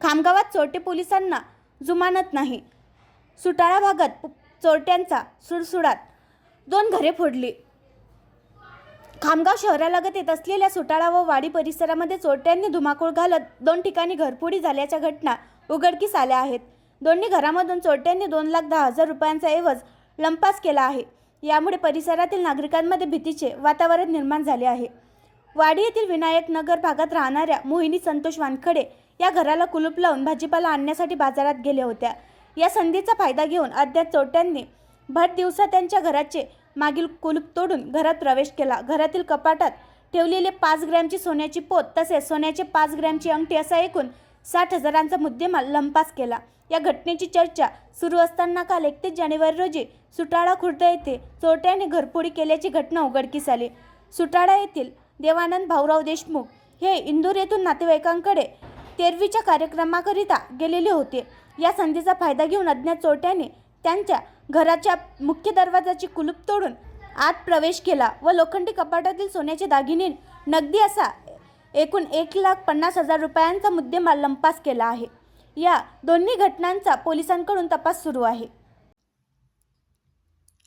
खामगावात चोरटे पोलिसांना जुमानत नाही. सुटाळा भागात चोरट्यांचा सुडसुडात दोन घरे फोडली. खामगाव शहरालगत येत असलेल्या सुटाळा व वाडी परिसरामध्ये चोरट्यांनी धुमाकूळ घालत दोन ठिकाणी घरफोडी झाल्याच्या घटना उघडकीस आल्या आहेत. दोन्ही घरामधून चोरट्यांनी दोन लाख दहा हजार रुपयांचा ऐवज लंपास केला आहे. यामुळे परिसरातील नागरिकांमध्ये भीतीचे वातावरण निर्माण झाले आहे. वाडी येथील विनायक नगर भागात राहणाऱ्या मोहिनी संतोष वानखडे या घराला कुलूप लावून भाजीपाला आणण्यासाठी बाजारात गेल्या होत्या. या संधीचा फायदा घेऊन अद्याप चोरट्यांनी भर दिवसा त्यांच्या घराचे मागील कुलूप तोडून घरात प्रवेश केला. घरातील कपाटात ठेवलेले पाच ग्रॅमची सोन्याची पोत तसेच सोन्याचे पाच ग्रॅमची अंगठी असा एकूण साठ हजारांचा मुद्देमाल लंपास केला. या घटनेची चर्चा सुरू असताना काल एकतीस जानेवारी रोजी सुटाळा खुर्द येथे चोरट्याने घरफोडी केल्याची घटना उघडकीस आली. सुटाळा येथील देवानंद भाऊराव देशमुख हे इंदूर येथून नातेवाईकांकडे तेरवीच्या कार्यक्रमाकरिता गेलेले होते. या संधीचा फायदा घेऊन अज्ञात चोरट्याने त्यांच्या घराच्या मुख्य दरवाजाची कुलूप तोडून आत प्रवेश केला व लोखंडी कपाटातील सोन्याचे दागिने नगदी असा एकूण एक लाख पन्नास हजार रुपयांचा मुद्देमाल लंपास केला आहे. या दोन्ही घटनांचा पोलिसांकडून तपास सुरू आहे.